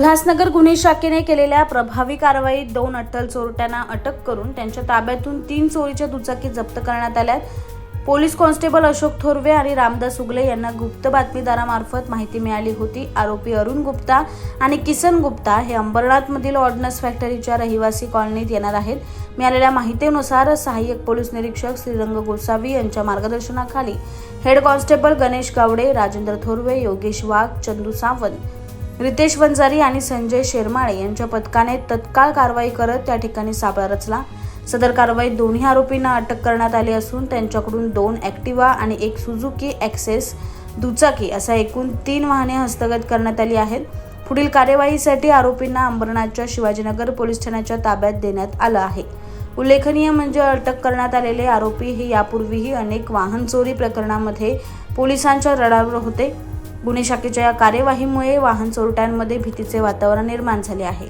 उल्हासनगर गुन्हे शाखेने केलेल्या प्रभावी कारवाईत दोन अट्टल चोरट्यांना अटक करून त्यांच्या ताब्यातून तीन चोरीच्या दुचाकी जप्त करण्यात आल्यात पोलीस कॉन्स्टेबल अशोक थोरवे आणि रामदास उगले यांना गुप्त बातमीदारामार्फत माहिती मिळाली होती. आरोपी अरुण गुप्ता आणि किसन गुप्ता हे अंबरनाथमधील ऑर्डनन्स फॅक्टरीच्या रहिवासी कॉलनीत येणार आहेत. मिळालेल्या माहितीनुसार सहाय्यक पोलीस निरीक्षक श्रीरंग गोसावी यांच्या मार्गदर्शनाखाली हेड कॉन्स्टेबल गणेश गावडे राजेंद्र थोरवे योगेश वाघ चंदू सावंत रितेश वंजारी आणि संजय शेरमाळे यांच्या पथकाने तत्काळ कारवाई करत त्या ठिकाणी सापळा रचला. सदर कारवाईत दोन्ही आरोपींना अटक करण्यात आली असून त्यांच्याकडून दोन ॲक्टिवा आणि एक सुझुकी ॲक्सेस दुचाकी असा एकूण तीन वाहने हस्तगत करण्यात आली आहेत. पुढील कार्यवाहीसाठी आरोपींना अंबरनाथच्या शिवाजीनगर पोलीस ठाण्याच्या ताब्यात देण्यात आलं आहे. उल्लेखनीय म्हणजे अटक करण्यात आलेले आरोपी हे यापूर्वीही अनेक वाहन चोरी प्रकरणामध्ये पोलिसांच्या रडारवर होते. गुन्हे शाखेच्या या कार्यवाहीमुळे वाहन चोरट्यांमध्ये भीतीचे वातावरण निर्माण झाले आहे.